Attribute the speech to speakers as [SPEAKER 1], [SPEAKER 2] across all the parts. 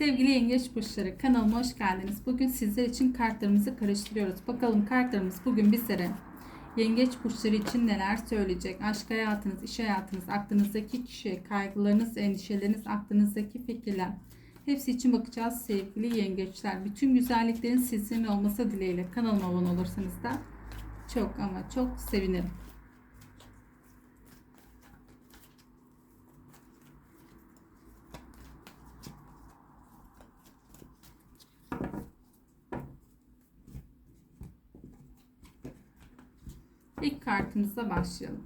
[SPEAKER 1] Sevgili yengeç burçları kanalıma hoş geldiniz. Bugün sizler için kartlarımızı karıştırıyoruz. Bakalım kartlarımız bugün bizlere yengeç burçları için neler söyleyecek? Aşk hayatınız, iş hayatınız, aklınızdaki kişi, kaygılarınız, endişeleriniz, aklınızdaki fikirler. Hepsi için bakacağız sevgili yengeçler. Bütün güzelliklerin sizin olması dileğiyle kanalıma abone olursanız da çok ama çok sevinirim. İlk kartımızla başlayalım.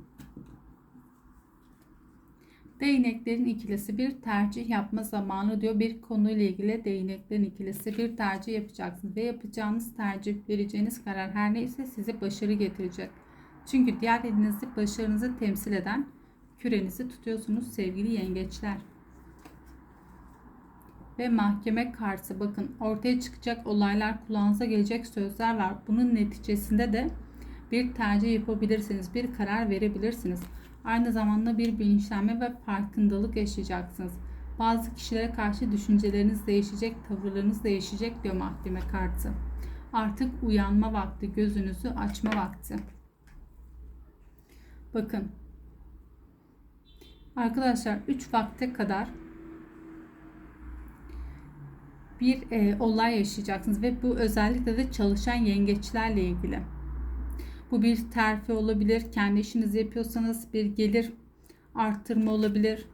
[SPEAKER 1] Değneklerin ikilisi bir tercih yapma zamanı diyor. Bir konuyla ilgili değneklerin ikilisi bir tercih yapacaksınız ve yapacağınız tercih vereceğiniz karar her neyse size başarı getirecek. Çünkü diğer elinizde başarınızı temsil eden kürenizi tutuyorsunuz sevgili yengeçler. Ve mahkeme kartı bakın ortaya çıkacak olaylar kulağınıza gelecek sözler var. Bunun neticesinde de bir tercih yapabilirsiniz, bir karar verebilirsiniz. Aynı zamanda bir bilinçlenme ve farkındalık yaşayacaksınız. Bazı kişilere karşı düşünceleriniz değişecek, tavırlarınız değişecek diyor mahkeme kartı. Artık uyanma vakti, gözünüzü açma vakti. Bakın. Arkadaşlar 3 vakte kadar bir e, olay yaşayacaksınız ve bu özellikle de çalışan yengeçlerle ilgili. Bu bir terfi olabilir. Kendi işinizi yapıyorsanız bir gelir arttırma olabilir.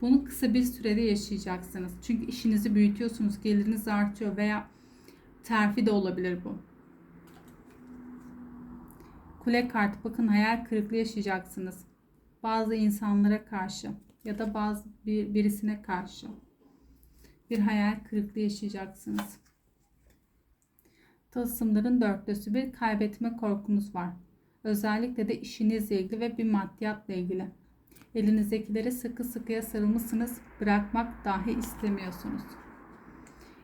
[SPEAKER 1] Bunu kısa bir sürede yaşayacaksınız. Çünkü işinizi büyütüyorsunuz, geliriniz artıyor veya terfi de olabilir bu. Kule kartı bakın hayal kırıklığı yaşayacaksınız. Bazı insanlara karşı ya da bazı bir, birisine karşı bir hayal kırıklığı yaşayacaksınız. Tılsımların dörtlüsü bir kaybetme korkunuz var. Özellikle de işinizle ilgili ve bir maddiyatla ilgili. Elinizdekileri sıkı sıkıya sarılmışsınız, bırakmak dahi istemiyorsunuz.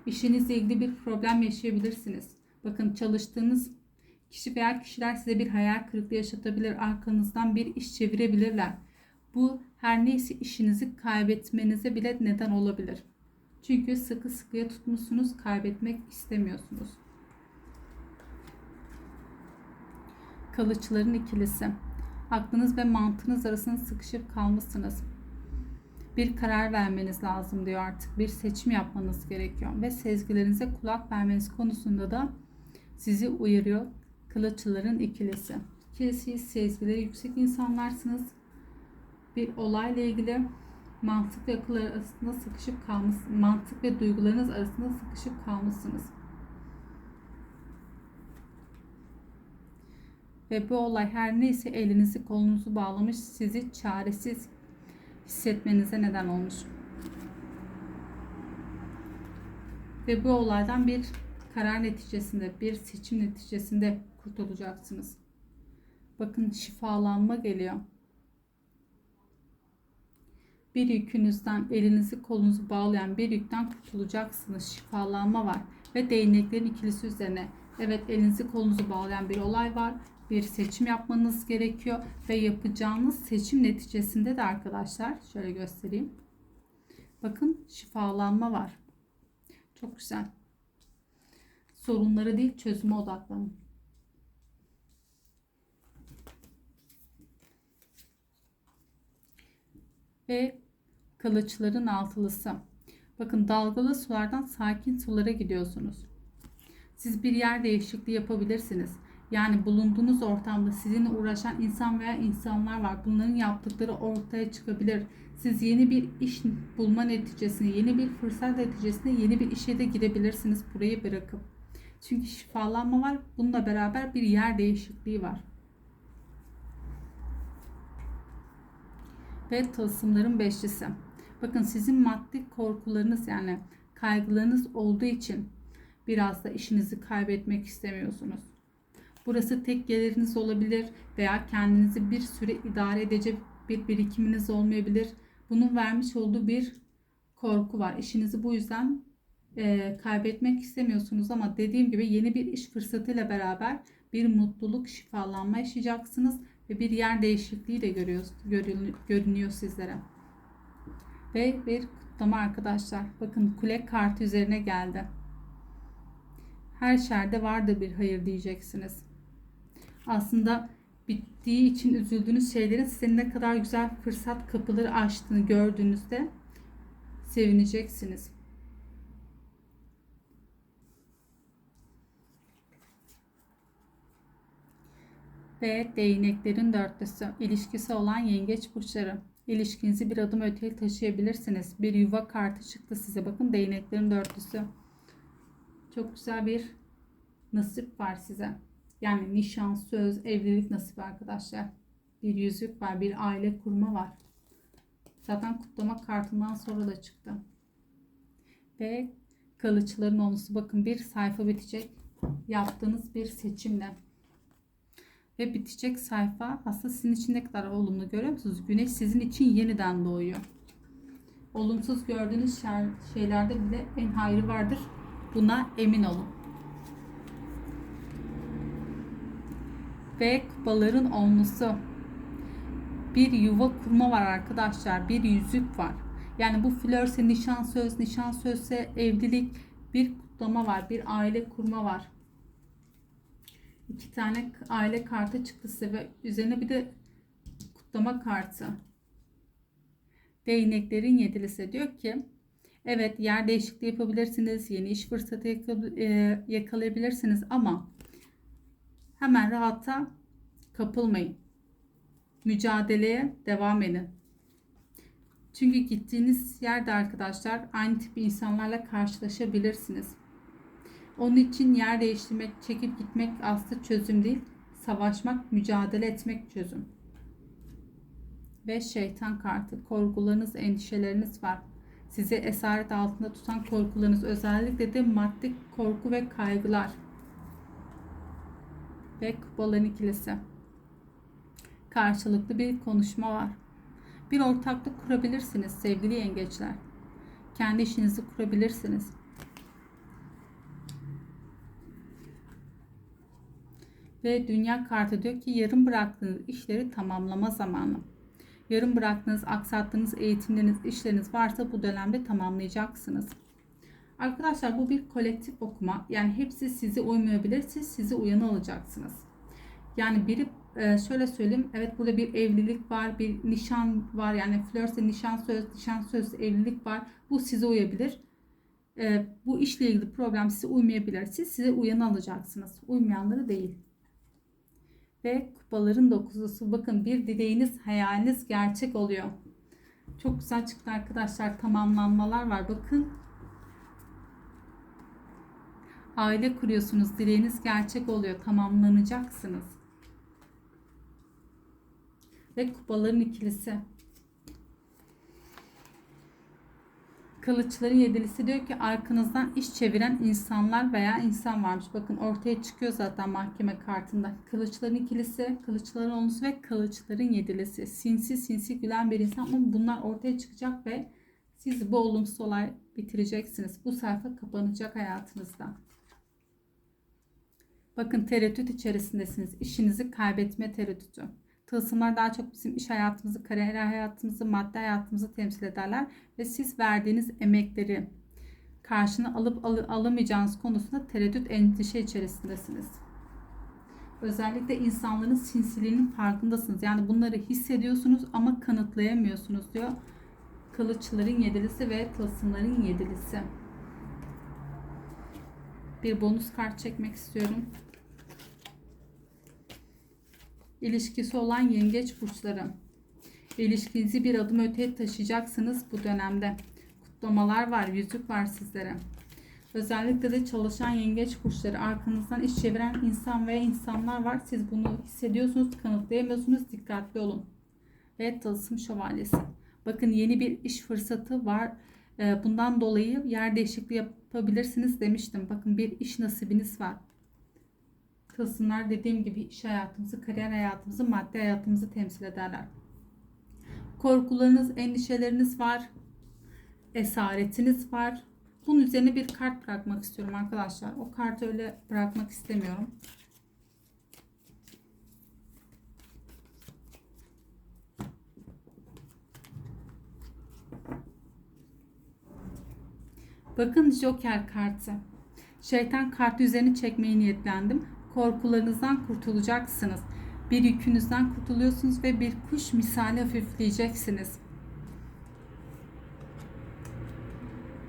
[SPEAKER 1] İşinizle ilgili bir problem yaşayabilirsiniz. Bakın çalıştığınız kişi veya kişiler size bir hayal kırıklığı yaşatabilir. Arkanızdan bir iş çevirebilirler. Bu her neyse işinizi kaybetmenize bile neden olabilir. Çünkü sıkı sıkıya tutmuşsunuz, kaybetmek istemiyorsunuz. Kılıçların ikilisi. Aklınız ve mantığınız arasında sıkışıp kalmışsınız. Bir karar vermeniz lazım diyor artık. Bir seçim yapmanız gerekiyor. Ve sezgilerinize kulak vermeniz konusunda da sizi uyarıyor. Kılıçların ikilisi. Ikilisi sezgileri yüksek insanlarsınız. Bir olayla ilgili mantık ve akıl arasında sıkışıp kalmış, mantık ve duygularınız arasında sıkışıp kalmışsınız. Ve bu olay her neyse elinizi kolunuzu bağlamış sizi çaresiz hissetmenize neden olmuş. Ve bu olaydan bir karar neticesinde, bir seçim neticesinde kurtulacaksınız. Bakın şifalanma geliyor. Bir yükünüzden elinizi kolunuzu bağlayan bir yükten kurtulacaksınız. Şifalanma var. Ve değneklerin ikilisi üzerine. Evet elinizi kolunuzu bağlayan bir olay var bir seçim yapmanız gerekiyor ve yapacağınız seçim neticesinde de arkadaşlar şöyle göstereyim. Bakın şifalanma var. Çok güzel. Sorunları değil çözüme odaklanın. Ve kılıçların altılısı. Bakın dalgalı sulardan sakin sulara gidiyorsunuz. Siz bir yer değişikliği yapabilirsiniz yani bulunduğunuz ortamda sizinle uğraşan insan veya insanlar var. Bunların yaptıkları ortaya çıkabilir. Siz yeni bir iş bulma neticesinde, yeni bir fırsat neticesinde yeni bir işe de girebilirsiniz burayı bırakıp. Çünkü şifalanma var. Bununla beraber bir yer değişikliği var. Ve tılsımların beşlisi. Bakın sizin maddi korkularınız yani kaygılarınız olduğu için biraz da işinizi kaybetmek istemiyorsunuz Burası tek geliriniz olabilir veya kendinizi bir süre idare edecek bir birikiminiz olmayabilir. Bunun vermiş olduğu bir korku var. İşinizi bu yüzden e, kaybetmek istemiyorsunuz ama dediğim gibi yeni bir iş fırsatıyla beraber bir mutluluk, şifalanma yaşayacaksınız ve bir yer değişikliği de görüyor, görünüyor sizlere. Ve bir kutlama arkadaşlar. Bakın kule kartı üzerine geldi. Her şerde vardır bir hayır diyeceksiniz. Aslında bittiği için üzüldüğünüz şeylerin size ne kadar güzel fırsat kapıları açtığını gördüğünüzde sevineceksiniz. Ve değneklerin dörtlüsü ilişkisi olan yengeç burçları. İlişkinizi bir adım öteye taşıyabilirsiniz. Bir yuva kartı çıktı size. Bakın değneklerin dörtlüsü. Çok güzel bir nasip var size. Yani nişan, söz, evlilik nasibi arkadaşlar. Bir yüzük var, bir aile kurma var. Zaten kutlama kartından sonra da çıktı. Ve kılıçların olması bakın bir sayfa bitecek. Yaptığınız bir seçimle. Ve bitecek sayfa aslında sizin için ne kadar olumlu görüyor musunuz? Güneş sizin için yeniden doğuyor. Olumsuz gördüğünüz şeylerde bile en hayrı vardır. Buna emin olun. Ve kupaların onlusu. Bir yuva kurma var arkadaşlar. Bir yüzük var. Yani bu flörse nişan söz, nişan sözse evlilik, bir kutlama var. Bir aile kurma var. İki tane aile kartı çıktı size ve üzerine bir de kutlama kartı. Değneklerin yedilisi diyor ki evet yer değişikliği yapabilirsiniz. Yeni iş fırsatı e, yakalayabilirsiniz ama hemen rahata kapılmayın. Mücadeleye devam edin. Çünkü gittiğiniz yerde arkadaşlar aynı tip insanlarla karşılaşabilirsiniz. Onun için yer değiştirmek, çekip gitmek aslında çözüm değil. Savaşmak, mücadele etmek çözüm. Ve şeytan kartı. Korkularınız, endişeleriniz var. Sizi esaret altında tutan korkularınız. Özellikle de maddi korku ve kaygılar. Ve kupaların ikilisi. Karşılıklı bir konuşma var. Bir ortaklık kurabilirsiniz sevgili yengeçler. Kendi işinizi kurabilirsiniz. Ve dünya kartı diyor ki yarım bıraktığınız işleri tamamlama zamanı. Yarım bıraktığınız, aksattığınız eğitimleriniz, işleriniz varsa bu dönemde tamamlayacaksınız. Arkadaşlar bu bir kolektif okuma. Yani hepsi sizi uymayabilir. Siz sizi uyanı olacaksınız. Yani biri e, şöyle söyleyeyim. Evet burada bir evlilik var, bir nişan var. Yani flörse nişan söz, nişan söz evlilik var. Bu size uyabilir. E, bu işle ilgili problem size uymayabilir. Siz size uyanı alacaksınız. Uymayanları değil ve kupaların dokuzlusu. Bakın bir dileğiniz, hayaliniz gerçek oluyor. Çok güzel çıktı arkadaşlar. Tamamlanmalar var. Bakın. Aile kuruyorsunuz. Dileğiniz gerçek oluyor. Tamamlanacaksınız. Ve kupaların ikilisi. Kılıçların yedilisi diyor ki arkanızdan iş çeviren insanlar veya insan varmış. Bakın ortaya çıkıyor zaten mahkeme kartında. Kılıçların ikilisi, kılıçların onlusu ve kılıçların yedilisi. Sinsi sinsi gülen bir insan ama bunlar ortaya çıkacak ve siz bu olumsuz olay bitireceksiniz. Bu sayfa kapanacak hayatınızda. Bakın tereddüt içerisindesiniz. İşinizi kaybetme tereddütü. Tılsımlar daha çok bizim iş hayatımızı, kariyer hayatımızı, maddi hayatımızı temsil ederler. Ve siz verdiğiniz emekleri karşına alıp al alamayacağınız konusunda tereddüt endişe içerisindesiniz. Özellikle insanların sinsiliğinin farkındasınız. Yani bunları hissediyorsunuz ama kanıtlayamıyorsunuz diyor. Kılıçların yedilisi ve tılsımların yedilisi. Bir bonus kart çekmek istiyorum ilişkisi olan yengeç burçları. İlişkinizi bir adım öteye taşıyacaksınız bu dönemde. Kutlamalar var, yüzük var sizlere. Özellikle de çalışan yengeç burçları arkanızdan iş çeviren insan ve insanlar var. Siz bunu hissediyorsunuz, kanıtlayamıyorsunuz. Dikkatli olun. Ve tılsım şövalyesi. Bakın yeni bir iş fırsatı var. Ee, bundan dolayı yer değişikliği yapabilirsiniz demiştim. Bakın bir iş nasibiniz var tılsımlar dediğim gibi iş hayatımızı, kariyer hayatımızı, maddi hayatımızı temsil ederler. Korkularınız, endişeleriniz var. Esaretiniz var. Bunun üzerine bir kart bırakmak istiyorum arkadaşlar. O kartı öyle bırakmak istemiyorum. Bakın Joker kartı. Şeytan kartı üzerine çekmeyi niyetlendim. Korkularınızdan kurtulacaksınız. Bir yükünüzden kurtuluyorsunuz ve bir kuş misali hafifleyeceksiniz.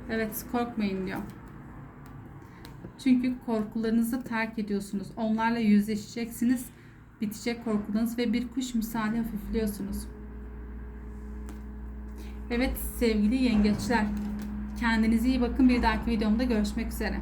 [SPEAKER 1] Evet korkmayın diyor. Çünkü korkularınızı terk ediyorsunuz. Onlarla yüzleşeceksiniz. Bitecek korkularınız ve bir kuş misali hafifliyorsunuz. Evet sevgili yengeçler. Kendinize iyi bakın. Bir dahaki videomda görüşmek üzere.